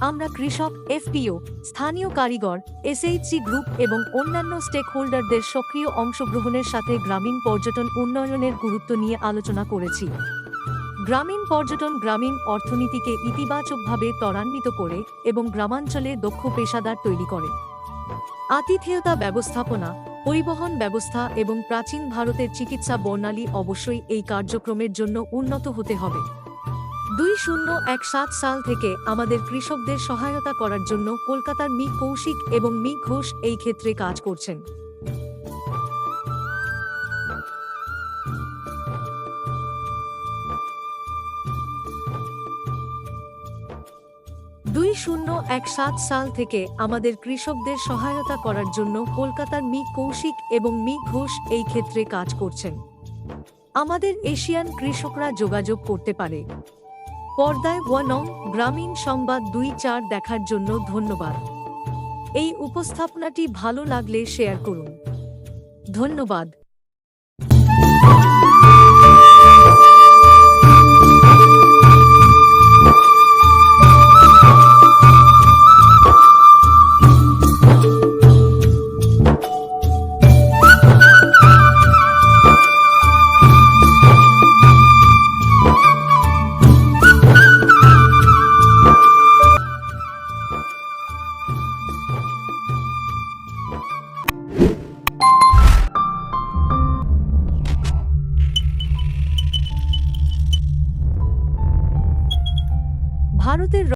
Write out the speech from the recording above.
আমরা কৃষক, এফপিও, স্থানীয় কারিগর এসএইচসি গ্রুপ এবং অন্যান্য স্টেক হোল্ডারদের সক্রিয় অংশগ্রহণের সাথে গ্রামীণ পর্যটন উন্নয়নের গুরুত্ব নিয়ে আলোচনা করেছি। গ্রামীণ পর্যটন গ্রামীণ অর্থনীতিকে ইতিবাচকভাবে ত্বরান্বিত করে এবং গ্রামাঞ্চলে দক্ষ পেশাদার তৈরি করে। আতিথেয়তা ব্যবস্থাপনা, পরিবহন ব্যবস্থা এবং প্রাচীন ভারতের চিকিৎসা বর্ণালী অবশ্যই এই কার্যক্রমের জন্য উন্নত হতে হবে। দুই শূন্য এক সাত সাল থেকে আমাদের কৃষকদের সহায়তা করার জন্য কলকাতার মি কৌশিক এবং মি ঘোষ এই ক্ষেত্রে কাজ করছেন। দুই শূন্য এক সাত সাল থেকে আমাদের কৃষকদের সহায়তা করার জন্য কলকাতার মি কৌশিক এবং মি ঘোষ এই ক্ষেত্রে কাজ করছেন। আমাদের এশিয়ান কৃষকরা যোগাযোগ করতে পারে। পর্দায় ওয়ানং গ্রামীণ সংবাদ দুই চার দেখার জন্য ধন্যবাদ। এই উপস্থাপনাটি ভালো লাগলে শেয়ার করুন। ধন্যবাদ। ভারতের